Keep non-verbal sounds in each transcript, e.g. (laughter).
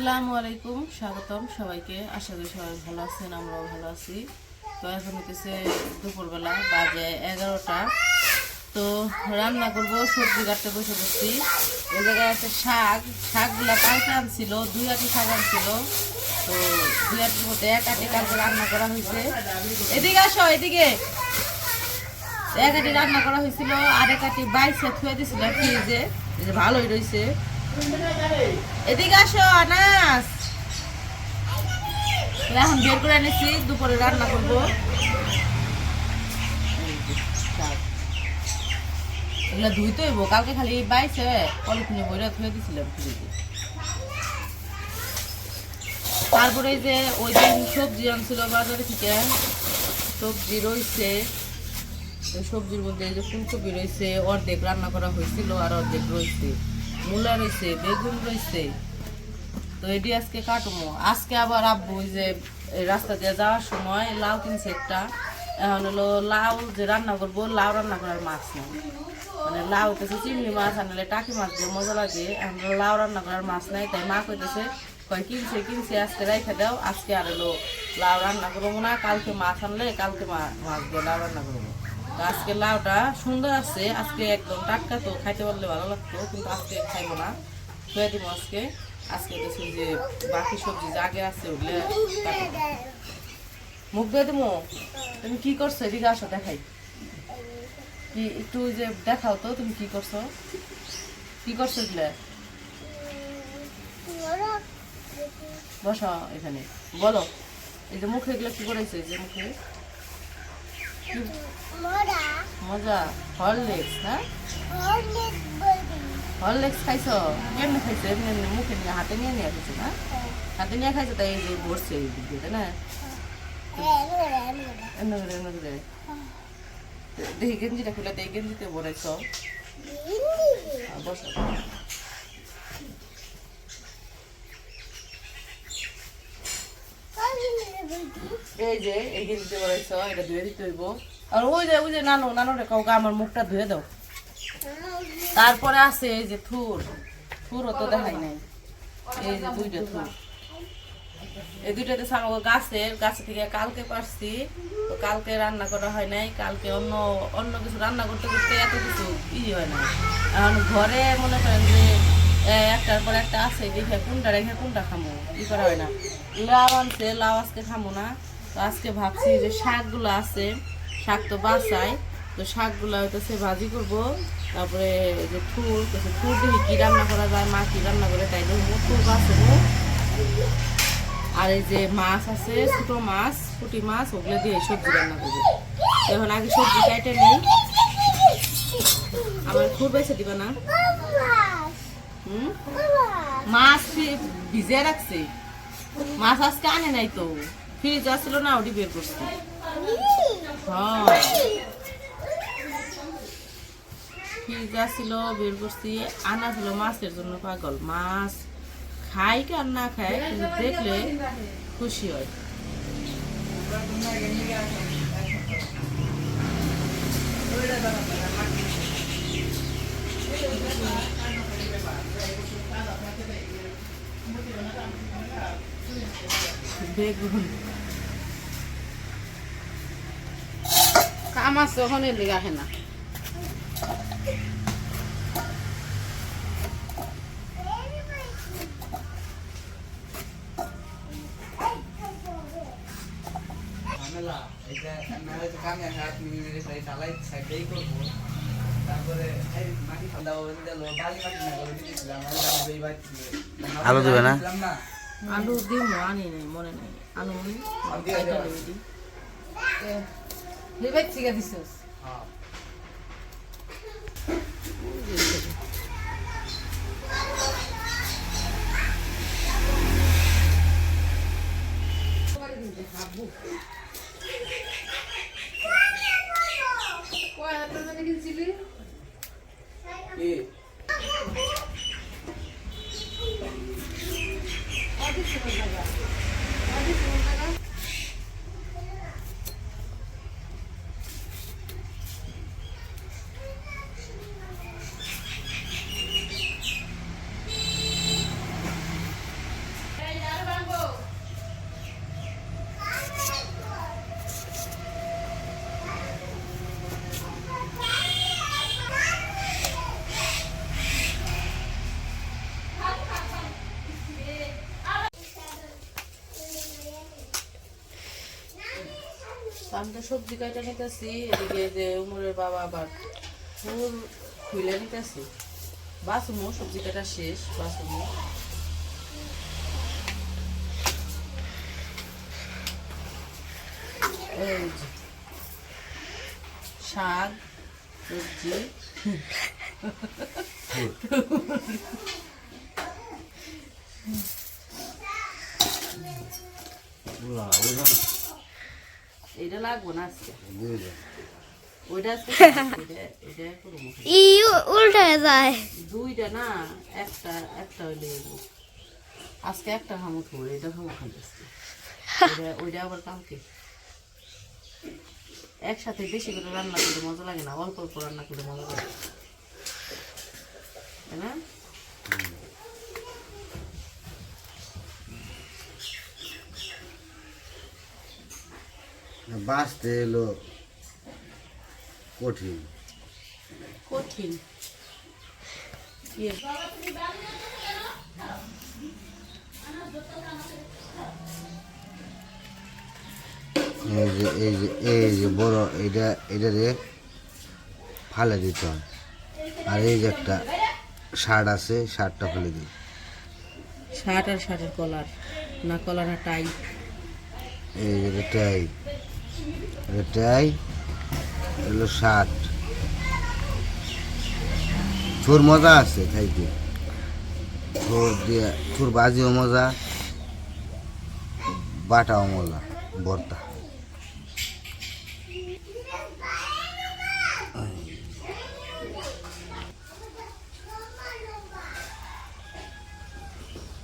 আসসালামু আলাইকুম, স্বাগতম সবাইকে। আশা করি সবাই ভালো আছেন, আমরাও ভালো আছি। তো এখন হতেছে দুপুরবেলা, বাজে এগারোটা। তো রান্না করব, সবজি কাটতে বসে বসছি এই জায়গায় আছে শাক। শাকগুলা কালকে আনছিল, দুই আটি শাক আনছিল। তো দুই আটির মধ্যে এক আটি কালকে রান্না করা হয়েছে এদিকে আসো, এদিকে। এক আটি রান্না করা হয়েছিল আর এক আটি বাইসে থুয়ে দিয়েছিল ফ্রিজে। ভালোই রয়েছে এদিকে আসো, আনাস। এখন বের করে এনেছি, দুপুরে রান্না করব। খালি তারপরে যে, ওই দিন সবজি আনছিল বাজারে থেকে, সবজি রয়েছে সবজির মধ্যে যে ফুলকপি রয়েছে অর্ধেক রান্না করা হয়েছিল আর অর্ধেক রয়েছে মূলা রয়েছে, বেগুন রয়েছে। তো এটি আজকে কাটবো। আজকে আবার আব্বু ওই যে রাস্তা দিয়ে যাওয়ার সময় লাউ কিনছে একটা। এখন হলো লাউ যে রান্না করব, লাউ রান্না করার মাছ নেই। মানে লাউ হইতেছে চিংড়ি মাছ আনলে টাকি মাছ দিয়ে মজা লাগে। এখন লাউ রান্না করার মাছ নাই, তাই মা কইতেছে, কয় কিনছে কিনছে, আজকে রেখে দাও। আজকে আর হলো লাউ রান্না করব না, কালকে মাছ আনলে কালকে মাছ দিয়ে লাউ রান্না করব। তো আজকে লাউটা সুন্দর আছে, আজকে একদম টাটকা তো খাইতে পারলে ভালো লাগতো, কিন্তু আজকে খাইবো না। খুঁয়ে দিব আজকে। আজকে দেখছি যে বাকি সবজি যা আগে আছে ওগুলো মুখ দিয়ে দেবো? তুমি কি করছ? এদিকে আসো, দেখাই। কি, একটু যে দেখাও তো, তুমি কি করছ? কি করছ এগুলো? বসো এখানে। বলো, এই যে মুখে এগুলো কি করেছে? যে মুখে। মজা। হরলিক্স হ্যাঁ হরলিক্স খাইছো? কেমনে খাইছো? এমনি এমনি মুখে নিয়ে হাতে নিয়ে নিয়ে খাইছো না? হাতে নিয়ে খাইছো তাই এই বসছে এই দিক তাই না? এমনি করে এমনি করে। দেখি গেঞ্জিটা খুলে দেখি গেঞ্জিতে বলেছ বসো। এই যে এই ধুয়ে দিতে আর ওই যে ওই যে আমার মুখটা ধুয়ে দাও। তারপরে আছে এই যে থুর। থুরও তো দেখাই নাই। এই যে দুইটা থুর। এই দুইটাতে আমাকে গাছের গাছ থেকে কালকে পারছি। কালকে রান্না করা হয় নাই, কালকে অন্য অন্য কিছু রান্না করতে করতে এত কিছু ই হয় না এখন ঘরে মনে করেন যে একটার পর একটা আছে, দেখে কোনটা রেখে কোনটা খামো, ই করা হয় না। লাউ আনছে, লাউ আজকে খামো না। তো আজকে ভাবছি যে শাকগুলো আছে, শাক তো বাসাই তো শাকগুলো হইতেছে ভাজি করব, তারপরে যে ফুল থুর দেখি কি রান্না করা যায়, মা কি রান্না করে তাই দেখব ফুল বাসবো আর এই যে মাছ আছে, ছোটো মাছ পুঁটি মাছ, ওগুলো দিয়ে সবজি রান্না করব। এখন আগে সবজি কাইটে নেই। আমার খুব বেশি দিবা না? মাছ ভিজে রাখছে। মাছ আজকে আনে নাই তো। ফ্রিজ আসছিল না, ওটি বের করছি। হ্যাঁ। ফ্রিজ আসছিল বের করছি। আনা মাছের জন্য পাগল। মাছ খাই কি আর না কিন্তু দেখলে খুশি হয়। বেগুন কাম আছে ওখানে লেগে আসে না ঝামেলা এটা না হয়তো কামে হাত নিয়ে মেরে সাই ঢালাই সাইডেই করব তারপরে এই মাটি ফান্দা হবে দিল বালি মাটি না করে দিয়েছিলাম আমি জানি এই বাড়ি আলু দিবে না? না। আলু দিব আনি নাই মনে নাই। আলু হেবে চিকা দিছিস আমি তো সবজি কাটা নিতেছি এদিকে যে উমরের বাবা আবার ফুল খুলে নিতেছি বাসুমো সবজি কাটা শেষ বাসুমো শাক সবজি এটা লাগবো না আজকে? ওইটা (laughs) ই উল্টে যায়। দুইটা না একটা একটা হইলে আজকে একটা খামো খাব এটা খামো খাইতেছি ওইটা ওইটা আবার কালকে। একসাথে বেশি করে রান্না করলে মজা লাগে না অল্প অল্প রান্না করলে মজা লাগে তাই না? বাঁচতে এলো কঠিন। কঠিন। ইয়ে, এই যে এই যে এই যে বড় এটা এটা রে ফালে দিতে হয়। আর এই যে একটা শার্ট আছে শার্টটা ফেলে দিই। শার্ট আর শার্টের কলার না কলার আর টাই এই যে এটাই এটাই এলো শার্ট থুর মজা আছে খাইতে। থুর দিয়ে থুর বাজিও মজা, বাটাও মজা, ভর্তা।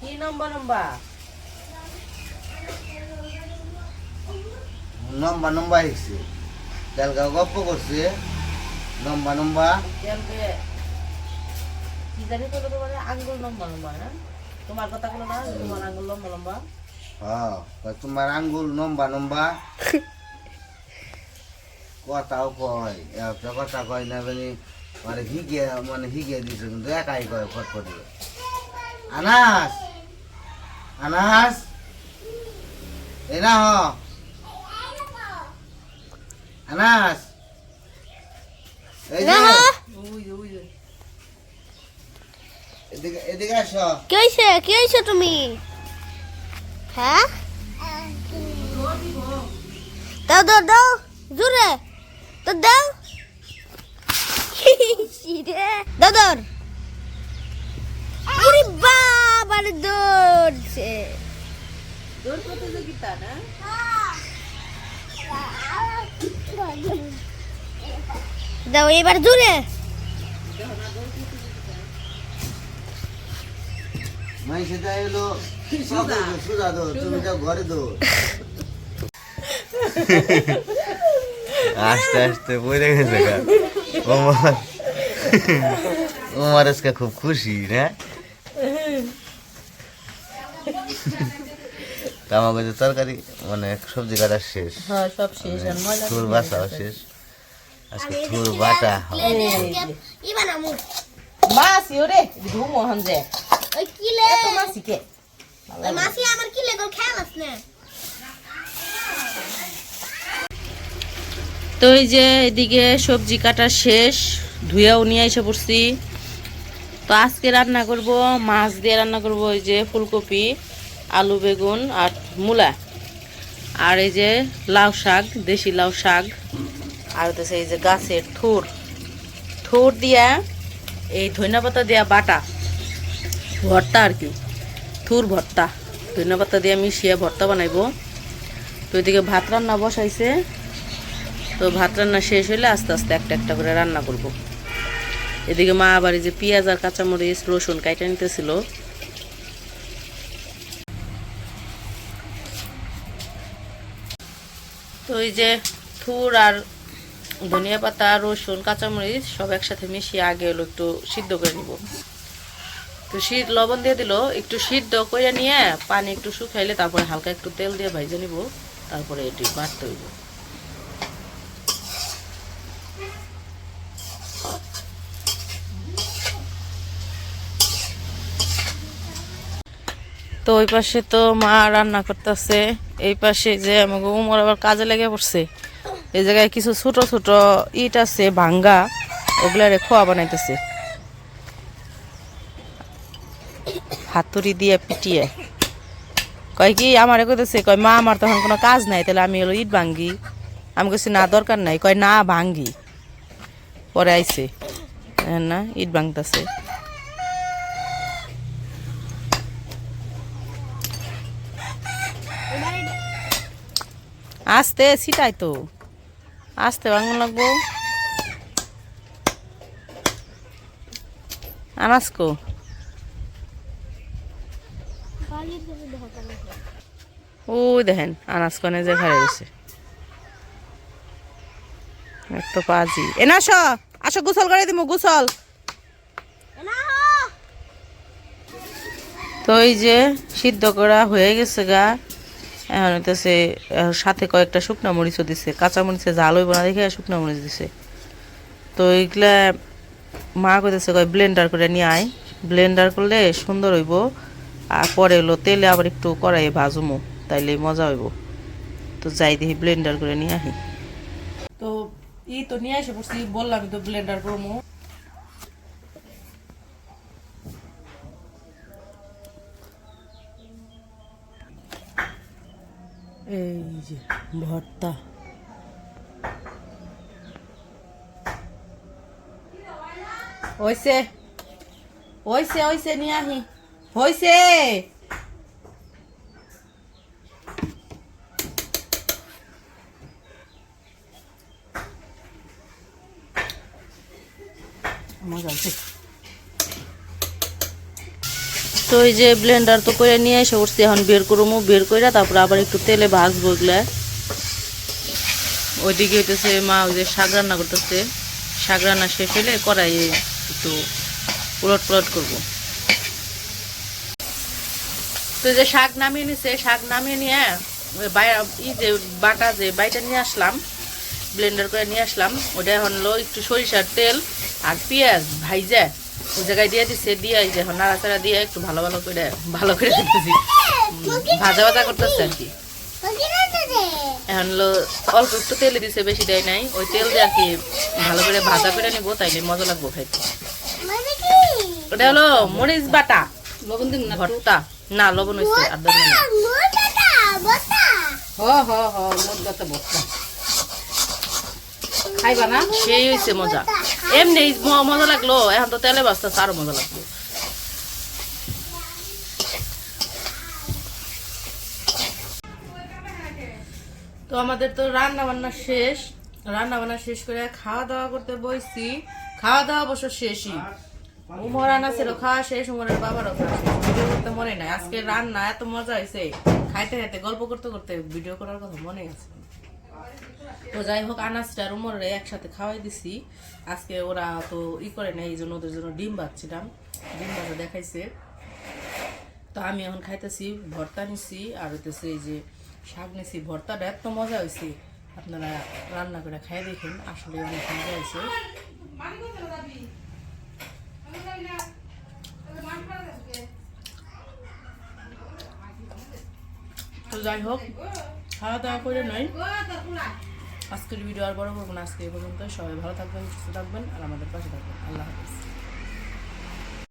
কি নম্বর নম্বর? লম্বা লম্বা হয়েছে তেলগা গপ্প করছে। লম্বা লম্বা। কি জানি তো তোমার আঙ্গুল লম্বা লম্বা না তোমার কথা কোনো না তোমার আঙ্গুল লম্বা লম্বা। হ্যাঁ তোমার আঙ্গুল লম্বা লম্বা। কথাও কয় একটা কথা কয় না মানে মানে হিগে মানে হিগে দিছে কিন্তু একাই কয় ফটফটি আনাস! আনাস! এই না হ আনাস এই যে ওই যে ওই যে এদিকে এদিকে আসো কি হয়েছে কি হয়েছে তুমি? হ্যাঁ? দাও দাও দাও জোরে। তো দাও। দাও আরে বাবার দৌড়ছে। দৌড় প্রতিযোগিতা না? দাও এবার জোরে। আস্তে আস্তে পড়ে গেছে ওমর ওমর আজকে খুব খুশি না? কামাগজের তরকারি। মানে সবজি কাটা শেষ। হ্যাঁ সব শেষ আর ময়লা থুর বাসাও শেষ। আজকে থুর বাটা মাসি ওরে ধুম যে ওই কিলে এত মাসি কে মাসি আমার কিলে গোল খেলাস না। তো এই যে এদিকে সবজি কাটা শেষ ধুয়েও নিয়ে এসে পড়ছি। তো আজকে রান্না করব মাছ দিয়ে রান্না করব এই যে ফুলকপি আলু বেগুন আর মূলা। আর এই যে লাউ শাক, দেশি লাউ শাক। আর হচ্ছে এই যে গাছের থুর। থুর দিয়া এই ধনিয়া পাতা দিয়া বাটা, ভর্তা আর কি। থুর ভর্তা ধনিয়া পাতা দিয়ে মিশিয়ে ভর্তা বানাইবো। তো এদিকে ভাত রান্না বসাইছে। তো ভাত রান্না শেষ হলে আস্তে আস্তে একটা একটা করে রান্না করব। এদিকে মা আবার এই যে পেঁয়াজ আর কাঁচামরিচ, রসুন কাইটা নিতেছিল। তো এই যে থুর আর ধনিয়া পাতা, রসুন, কাঁচামরিচ সব একসাথে মিশিয়ে আগে হলো একটু সিদ্ধ করে নিব। তো শীত লবণ দিয়ে দিল, একটু সিদ্ধ করে নিয়ে পানি একটু শুকাইলে তারপরে হালকা একটু তেল দিয়ে ভাইজে নিব, তারপরে এটি বাটতে হইব। তো ওই পাশে তো মা রান্না করতেছে। এই পাশে যে আমাকে উমর আবার কাজে লেগে পড়ছে। এই জায়গায় কিছু ছোট ছোট ইট আছে, ভাঙ্গা, ওগুলারে খোয়া বানাইতেছে। হাতুড়ি দিয়ে পিটিয়ে। কয় কি, আমারে কইতেছে, কয়, মা, আমার তখন কোনো কাজ নাই, তাহলে আমি হলো ইট ভাঙ্গি। আমি কইছি, না, দরকার নাই। কয়, না, ভাঙ্গি। পরে আইছে। হ্যাঁ না, ইট ভাঙতেছে। আস্তে, ছিটাই তো। আস্তে ভাঙন লাগবো। আনাসকো ওই দেখেন, আনাজ কনে যে ঘরে গেছে এত পাজি। এ না আসো আসো, গোসল করে দিমু, গোসল। তো এই যে সিদ্ধ করা হয়ে গেছে গা। এখন হইতেছে সাথে কয়েকটা শুকনা মরিচও দিছে। কাঁচা মরিচে জাল হইব না দেখে শুকনা মরিচ দিছে। তো এইগুলা মা কইতেছে, কয় ব্লেন্ডার করে নিয়ে আয়। ব্লেন্ডার করলে সুন্দর হইব। আর পরে হলো তেলে আবার একটু কড়াইয়ে ভাজুমো, তাইলে মজা হইব। তো যাই দেখি ব্লেন্ডার করে নিয়ে আহি তো ই তো নিয়ে এসে পড়ছি বললাম তো ব্লেন্ডার করব এই যে ভর্তা। হইছে হইছে হইছে নিয়ে আহি। হইছে। মজা হয়েছে তো এই যে ব্লেন্ডার তো করে নিয়ে এসে উঠছি, এখন বের করব বের করে তারপরে আবার একটু তেলে ভাজবো এগুলা ওইদিকে হইতেছে মা ওই যে শাক রান্না করতেছে। শাক রান্না শেষ হলে কড়াইয়ে একটু উলট পুলট করব। তো যে শাক নামিয়ে নিছে, শাক নামিয়ে নিয়ে ই যে বাটা যে বাইটা নিয়ে আসলাম ব্লেন্ডার করে নিয়ে আসলাম ওটা এখন হলো একটু সরিষার তেল আর পেঁয়াজ ভাইজা। ওই জায়গায় দিয়ে দিছে দিয়ে এই যে এখন নাড়াচাড়া দিয়ে একটু ভালো ভালো করে ভালো করে দিতেছি ভাজা ভাজা করতেছে আর কি। এখন হলো অল্প একটু তেলে দিছে বেশি দেয় নাই। ওই তেল দিয়ে আর কি ভালো করে ভাজা করে নিবো তাইলে মজা লাগবো খাইতে। ওটা হলো মরিচ বাটা। লবণ দিন না? ভর্তা। না লবণ হয়েছে আর দরকার। হ হ হ মোট কথা বস্তা খাইবা না? সেই হয়েছে মজা। এমনি মজা লাগল, এখন তো তেলে বাস্তা আরও মজা লাগল তো আমাদের তো রান্না বান্না শেষ। রান্না বান্না শেষ করে খাওয়া দাওয়া করতে বইছি। খাওয়া দাওয়া অবশ্য শেষই। উমর রান্না ছিল খাওয়া শেষ, উমরের বাবারও ভিডিও করতে মনে নাই। আজকে রান্না এত মজা হয়েছে খাইতে খাইতে, গল্প করতে করতে ভিডিও করার কথা মনে গেছে তো যাই হোক, আনাজটা উমরে একসাথে খাওয়াই দিছি। আজকে ওরা তো ই করে না এই জন্য ওদের জন্য ডিম ভাজছিলাম ডিম ভাজা দেখাইছে। তো আমি এখন খাইতেছি, ভর্তা নিছি, আর হইতেছে এই যে শাক নিছি। ভর্তাটা এত মজা হয়েছে আপনারা রান্না করে খাই দেখুন, আসলে অনেক মজা হয়েছে তো যাই হোক, খাওয়া দাওয়া করে নয় আজকের ভিডিও আর বড় করব না, আজকে এই পর্যন্ত সবাই ভালো থাকবেন, সুস্থ থাকবেন, আর আমাদের পাশে থাকবেন। আল্লাহ হাফিজ।